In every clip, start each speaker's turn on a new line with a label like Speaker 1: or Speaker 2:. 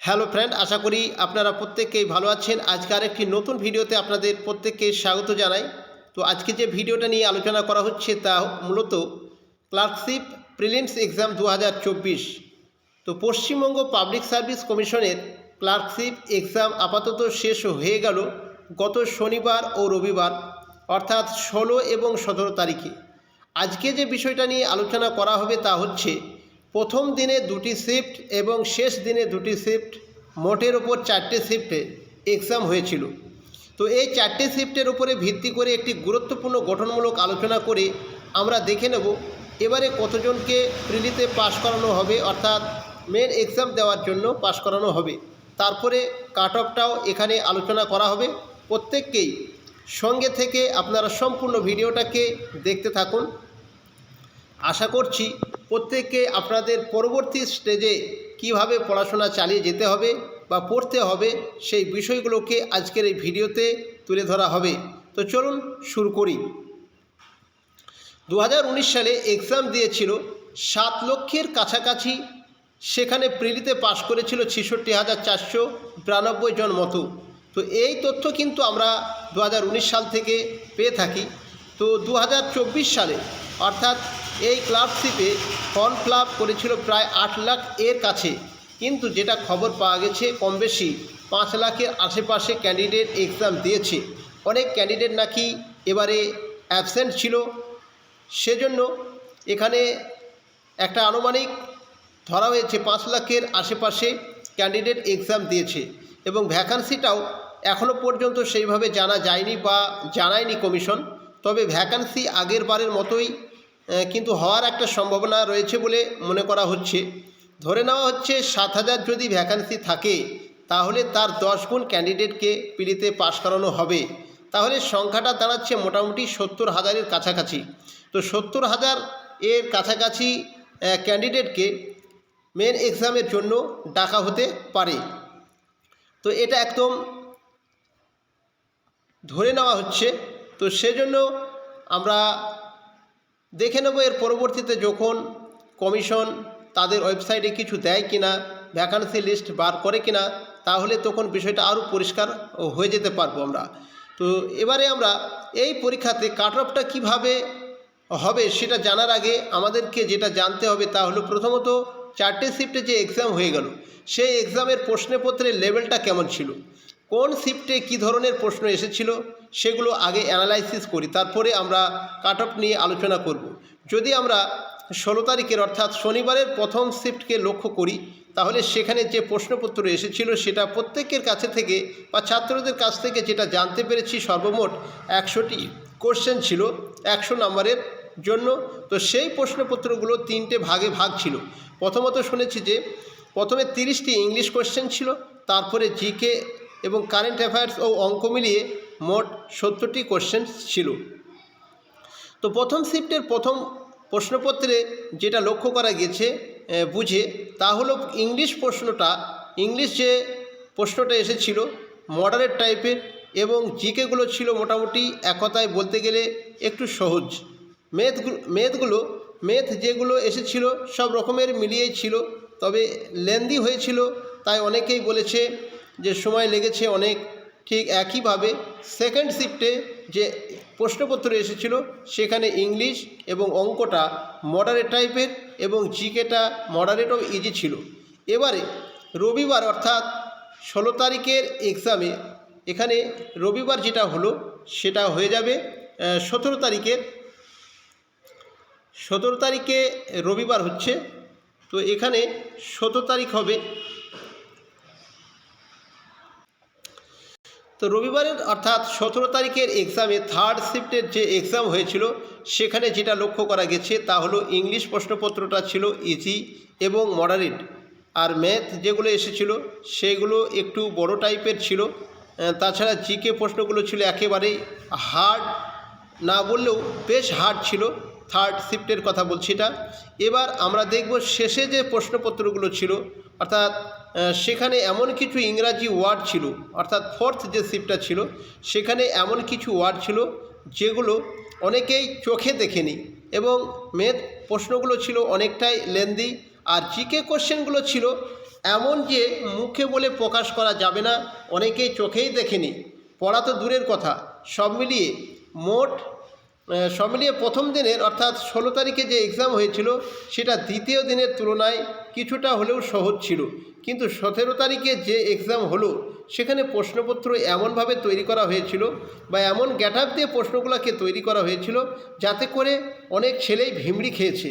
Speaker 1: Hello friend, আশা করি আপনারা প্রত্যেকেই ভালো আছেন। আজকে আরেকটি নতুন ভিডিওতে আপনাদের প্রত্যেককে স্বাগত জানাই। তো আজকে যে ভিডিওটা নিয়ে আলোচনা করা হচ্ছে তা মূলত ক্লার্কশিপ প্রিলিমস এক্সাম দু হাজার চব্বিশ। তো পশ্চিমবঙ্গ পাবলিক সার্ভিস কমিশনের ক্লার্কশিপ এক্সাম আপাতত শেষ হয়ে গেল গত শনিবার ও রবিবার, অর্থাৎ ষোলো এবং সতেরো তারিখে। আজকে যে বিষয়টা নিয়ে আলোচনা করা হবে তা হচ্ছে প্রথম দিনে দুটি শিফট এবং শেষ দিনে দুটি শিফট, মোটের ওপর চারটে শিফটে এক্সাম হয়েছিল। তো এই চারটে শিফটের উপরে ভিত্তি করে একটি গুরুত্বপূর্ণ গঠনমূলক আলোচনা করে আমরা দেখে নেব এবারে কতজনকে প্রিলিতে পাশ করানো হবে, অর্থাৎ মেন এক্সাম দেওয়ার জন্য পাশ করানো হবে। তারপরে কাট অফটাও এখানে আলোচনা করা হবে। প্রত্যেককেই সঙ্গে থেকে আপনারা সম্পূর্ণ ভিডিওটাকে দেখতে থাকুন। আশা করছি প্রত্যেককে আপনাদের পরবর্তী স্টেজে কীভাবে পড়াশোনা চালিয়ে যেতে হবে বা পড়তে হবে সেই বিষয়গুলোকে আজকের এই ভিডিওতে তুলে ধরা হবে। তো চলুন শুরু করি। দু হাজার উনিশ সালে এক্সাম দিয়েছিল, সাত লক্ষের কাছাকাছি সেখানে প্রিলিতে পাশ করেছিল ছেষট্টি হাজার চারশো বিরানব্বই জন মতো। তো এই তথ্য কিন্তু আমরা দু হাজার উনিশ সাল থেকে পেয়ে থাকি। তো দু হাজার চব্বিশ সালে, অর্থাৎ এই ক্লাবশিপে ফর্ম ফিল করেছিল প্রায় আট লাখ এর কাছে। কিন্তু যেটা খবর পাওয়া গেছে কম বেশি পাঁচ লাখের আশেপাশে ক্যান্ডিডেট এক্সাম দিয়েছে। অনেক ক্যান্ডিডেট নাকি এবারে অ্যাবসেন্ট ছিল। সেজন্য এখানে একটা আনুমানিক ধরা হয়েছে, পাঁচ লাখের আশেপাশে ক্যান্ডিডেট এক্সাম দিয়েছে এবং ভ্যাকান্সিটাও এখনও পর্যন্ত সেইভাবে জানা যায়নি বা জানায়নি কমিশন। তবে ভ্যাকান্সি আগের বারের মতোই কিন্তু হওয়ার একটা সম্ভাবনা রয়েছে বলে মনে করা হচ্ছে। ধরে নেওয়া হচ্ছে সাত হাজার যদি ভ্যাকান্সি থাকে, তাহলে তার দশ গুণ ক্যান্ডিডেটকে পিড়িতে পাশ করানো হবে। তাহলে সংখ্যাটা দাঁড়াচ্ছে মোটামুটি সত্তর হাজারের কাছাকাছি। তো সত্তর হাজার এর কাছাকাছি ক্যান্ডিডেটকে মেন এক্সামের জন্য ডাকা হতে পারে। তো এটা একদম ধরে নেওয়া হচ্ছে। তো সেজন্য আমরা দেখে নেব এর পরবর্তীতে যখন কমিশন তাদের ওয়েবসাইটে কিছু দেয় কিনা ভ্যাকান্সি লিস্ট বার করে কিনা, তাহলে তখন বিষয়টা আরও পরিষ্কার হয়ে যেতে পারব আমরা। তো এবারে আমরা এই পরীক্ষাতে কাট অফটা কীভাবে হবে সেটা জানার আগে আমাদেরকে যেটা জানতে হবে তা হলো প্রথমত চারটে শিফটে যে এক্সাম হয়ে গেল, সেই এক্সামের প্রশ্নপত্রের লেভেলটা কেমন ছিল? কোন শিফটে কী ধরনের প্রশ্ন এসেছিল সেগুলো আগে অ্যানালাইসিস করি, তারপরে আমরা কাট অফ নিয়ে আলোচনা করব। যদি আমরা ষোলো তারিখের অর্থাৎ শনিবারের প্রথম শিফটকে লক্ষ্য করি, তাহলে সেখানে যে প্রশ্নপত্র এসেছিল সেটা প্রত্যেকের কাছে থেকে বা ছাত্রদের কাছ থেকে যেটা জানতে পেরেছি সর্বমোট একশোটি কোশ্চেন ছিল, একশো নম্বরের জন্য। তো সেই প্রশ্নপত্রগুলো তিনটে ভাগে ভাগ ছিল। প্রথমত শুনেছি যে প্রথমে তিরিশটি ইংলিশ কোশ্চেন ছিল, তারপরে জিকে এবং কারেন্ট অ্যাফেয়ার্স ও অঙ্ক মিলিয়ে মোট সত্তরটি কোশ্চেন ছিল। তো প্রথম শিফটের প্রথম প্রশ্নপত্রে যেটা লক্ষ্য করা গেছে বুঝে, তা হলো ইংলিশ প্রশ্নটা, ইংলিশ যে প্রশ্নটা এসেছিল মডারেট টাইপের এবং জিকেগুলো ছিল মোটামুটি এক কথায় বলতে গেলে একটু সহজ। মেথগুলো মেথগুলো মেথ যেগুলো এসেছিল সব রকমের মিলিয়েই ছিল, তবে লেন্দি হয়েছিল, তাই অনেকেই বলেছে যে সময় লেগেছে অনেক, ঠিক একইভাবে সেকেন্ড শিফটে যে প্রশ্নপত্র এসেছিল, সেখানে ইংলিশ এবং অঙ্কটা মডারেট টাইপের এবং জিকেটা মডারেট ও ইজি ছিল। এবারে রবিবার অর্থাৎ ষোলো তারিখের এক্সামে এখানে রবিবার যেটা হলো, সেটা হয়ে যাবে সতেরো তারিখের, সতেরো তারিখে রবিবার হচ্ছে, তো এখানে সতেরো তারিখ হবে। তো রবিবারের অর্থাৎ সতেরো তারিখের এক্সামে থার্ড শিফটের যে এক্সাম হয়েছিল, সেখানে যেটা লক্ষ্য করা গেছে তা হলো ইংলিশ প্রশ্নপত্রটা ছিল ইজি এবং মডারেট আর ম্যাথ যেগুলো এসেছিল, সেগুলো একটু বড় টাইপের ছিল। তাছাড়া জিকে প্রশ্নগুলো ছিল একেবারেই হার্ড না বললেও বেশ হার্ড ছিল। থার্ড শিফটের কথা বলছি এটা। এবার আমরা দেখব শেষে যে প্রশ্নপত্রগুলো ছিল, অর্থাৎ সেখানে এমন কিছু ইংরাজি ওয়ার্ড ছিল, অর্থাৎ ফোর্থ যে শিফটটা ছিল, সেখানে এমন কিছু ওয়ার্ড ছিল যেগুলো অনেকেই চোখে দেখেনি এবং মেথ প্রশ্নগুলো ছিল অনেকটাই লেন্দি আর জিকে কোশ্চেনগুলো ছিল এমন যে মুখে বলে প্রকাশ করা যাবে না, অনেকেই চোখেই দেখেনি। পড়া তো দূরের কথা, সব মিলিয়ে মোট সব মিলিয়ে প্রথম দিনের, অর্থাৎ ষোলো তারিখে যে এক্সাম হয়েছিল, সেটা দ্বিতীয় দিনের তুলনায় কিছুটা হলেও সহজ ছিল। কিন্তু সতেরো তারিখে যে এক্সাম হলো, সেখানে প্রশ্নপত্র এমনভাবে তৈরি করা হয়েছিল বা এমন গ্যাটাপ দিয়ে প্রশ্নগুলোকে তৈরি করা হয়েছিল, যাতে করে অনেক ছেলেই ভিমড়ি খেয়েছে।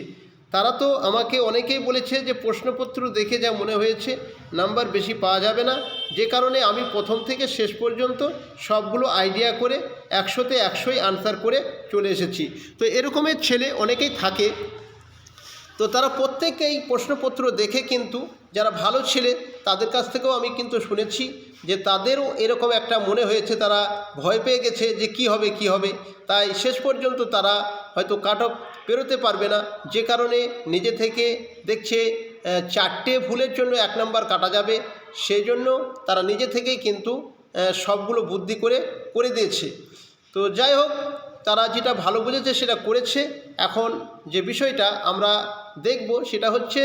Speaker 1: তারা তো আমাকে অনেকেই বলেছে যে প্রশ্নপত্র দেখে যা মনে হয়েছে, নাম্বার বেশি পাওয়া যাবে না। যে কারণে আমি প্রথম থেকে শেষ পর্যন্ত সবগুলো আইডিয়া করে একশোতে একশোই আনসার করে চলে এসেছি। তো এরকমের ছেলে অনেকেই থাকে। তো তারা প্রত্যেকেই প্রশ্নপত্র দেখে কিন্তু যারা ভালো ছেলে, তাদের কাছ থেকেও আমি কিন্তু শুনেছি যে তাদেরও এরকম একটা মনে হয়েছে, তারা ভয় পেয়ে গেছে যে কি হবে কি হবে। তাই শেষ পর্যন্ত তারা হয়তো কাট অফ পেরোতে পারবে না। যে কারণে নিজে থেকে দেখছে চারটে ভুলের জন্য এক নম্বর কাটা যাবে। সেই জন্য তারা নিজে থেকেই কিন্তু সবগুলো বুদ্ধি করে করে দিয়েছে। তো যাই হোক, তারা যেটা ভালো বুঝেছে সেটা করেছে। এখন যে বিষয়টা আমরা দেখব, সেটা হচ্ছে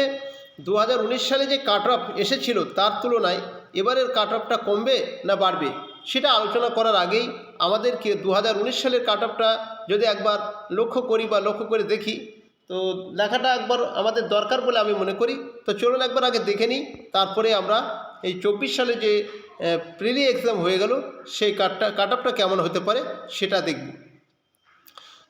Speaker 1: দু হাজার উনিশ সালে যে কাট অফ এসেছিল, তার তুলনায় এবারের কাট অফটা কমবে না বাড়বে? সেটা আলোচনা করার আগেই আমাদেরকে দু হাজার উনিশ সালের কাট অফটা যদি একবার লক্ষ্য করি বা লক্ষ্য করে দেখি, তো লেখাটা একবার আমাদের দরকার বলে আমি মনে করি। তো চলুন একবার আগে দেখে নিই, তারপরে আমরা এই চব্বিশ সালে যে প্রিলি এক্সাম হয়ে গেল, সেই কাটটা কাট অফটা কেমন হতে পারে সেটা দেখব।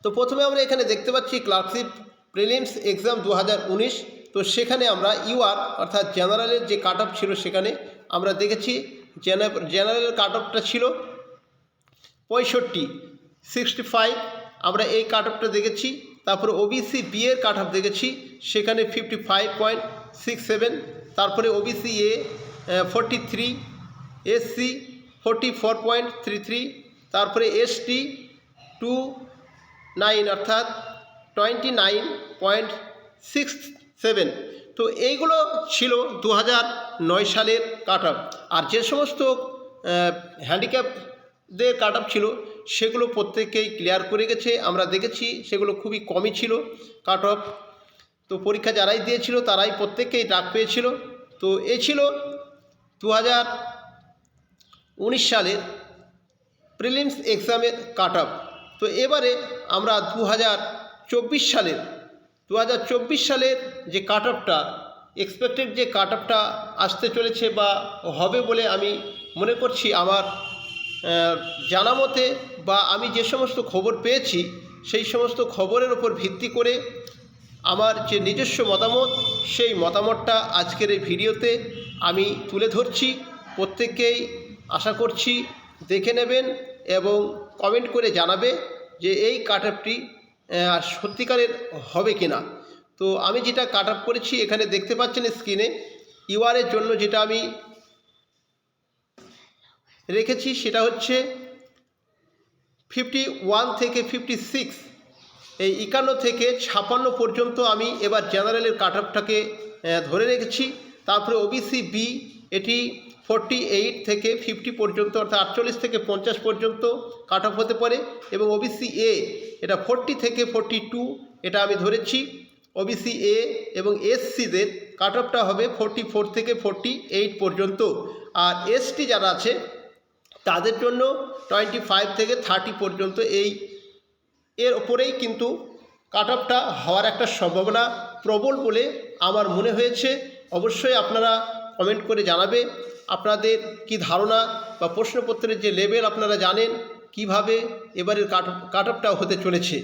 Speaker 1: তো প্রথমে আমরা এখানে দেখতে পাচ্ছি ক্লার্কশিপ প্রিলিমস এক্সাম দু হাজার উনিশ। তো সেখানে আমরা ইউআর অর্থাৎ জেনারেলের যে কাট ছিল সেখানে আমরা দেখেছি জেনারেলের কাট অফটা ছিল পঁয়ষট্টি সিক্সটি ফাইভ আমরা এই কাট অফটা দেখেছি। তারপরে ওবিসি বি এর কাট অফ দেখেছি, সেখানে fifty five point six seven তারপরে OBC A forty three SC forty four point three three তারপরে এসটি টু নাইন অর্থাৎ twenty nine point six seven. তো এইগুলো ছিল দু নয় সালের কাট আর যে সমস্ত হ্যান্ডিক্যাপদের কাট ছিল, সেগুলো প্রত্যেকেই ক্লিয়ার করে গেছে। আমরা দেখেছি সেগুলো খুবই কমই ছিল কাট অফ তো পরীক্ষা যারাই দিয়েছিল, তারাই প্রত্যেককেই ডাক পেয়েছিল। তো এ ছিল দু উনিশ সালের প্রিলিমস এক্সামের কাট তো এবারে আমরা দু হাজার চব্বিশ সালের দু হাজার চব্বিশ সালের যে কাট অফটা এক্সপেক্টেড যে কাট অফটা আসতে চলেছে বা হবে বলে আমি মনে করছি আমার জানা মতে বা আমি যে সমস্ত খবর পেয়েছি, সেই সমস্ত খবরের ওপর ভিত্তি করে আমার যে নিজস্ব মতামত, সেই মতামতটা আজকের এই ভিডিওতে আমি তুলে ধরছি। প্রত্যেককেই আশা করছি দেখে নেবেন এবং কমেন্ট করে জানাবে যে এই কাট আপটি সত্যিকারের হবে কি না? তো আমি যেটা কাট আপ করেছি, এখানে দেখতে পাচ্ছেন স্ক্রিনে ইউআরের জন্য যেটা আমি রেখেছি সেটা হচ্ছে ফিফটি ওয়ান থেকে ফিফটি সিক্স এই একান্ন থেকে ছাপান্ন পর্যন্ত আমি এবার জেনারেলের কাট অফটাকে ধরে রেখেছি। তারপরে ওবিসি বি এটি ফোরটি এইট থেকে ফিফটি পর্যন্ত, অর্থাৎ আটচল্লিশ থেকে পঞ্চাশ পর্যন্ত কাট অফ হতে পারে এবং ওবিসি এ এটা ফোরটি থেকে ফোরটি টু এটা আমি ধরেছি। ওবিসি এ এবং এসসিদের কাট অফটা হবে ফোরটি ফোর থেকে ফোরটি এইট পর্যন্ত। আর এসটি যারা আছে, তাদের জন্য টোয়েন্টি ফাইভ থেকে থার্টি পর্যন্ত এই এর ওপরেই কিন্তু কাট অফটা হওয়ার একটা সম্ভাবনা প্রবল বলে আমার মনে হয়েছে। অবশ্যই আপনারা কমেন্ট করে জানাবে। আপনাদের কি ধারণা বা প্রশ্নপত্রের যে লেভেল আপনারা জানেন, কীভাবে এবারের কাট কাট হতে চলেছে?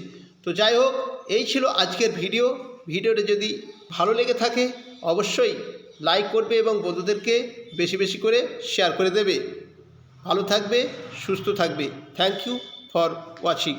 Speaker 1: তো যাই হোক, এই ছিল আজকের ভিডিও ভিডিওটা যদি ভালো লেগে থাকে, অবশ্যই লাইক করবে এবং বন্ধুদেরকে বেশি বেশি করে শেয়ার করে দেবে। ভালো থাকবে, সুস্থ থাকবে। Thank you for watching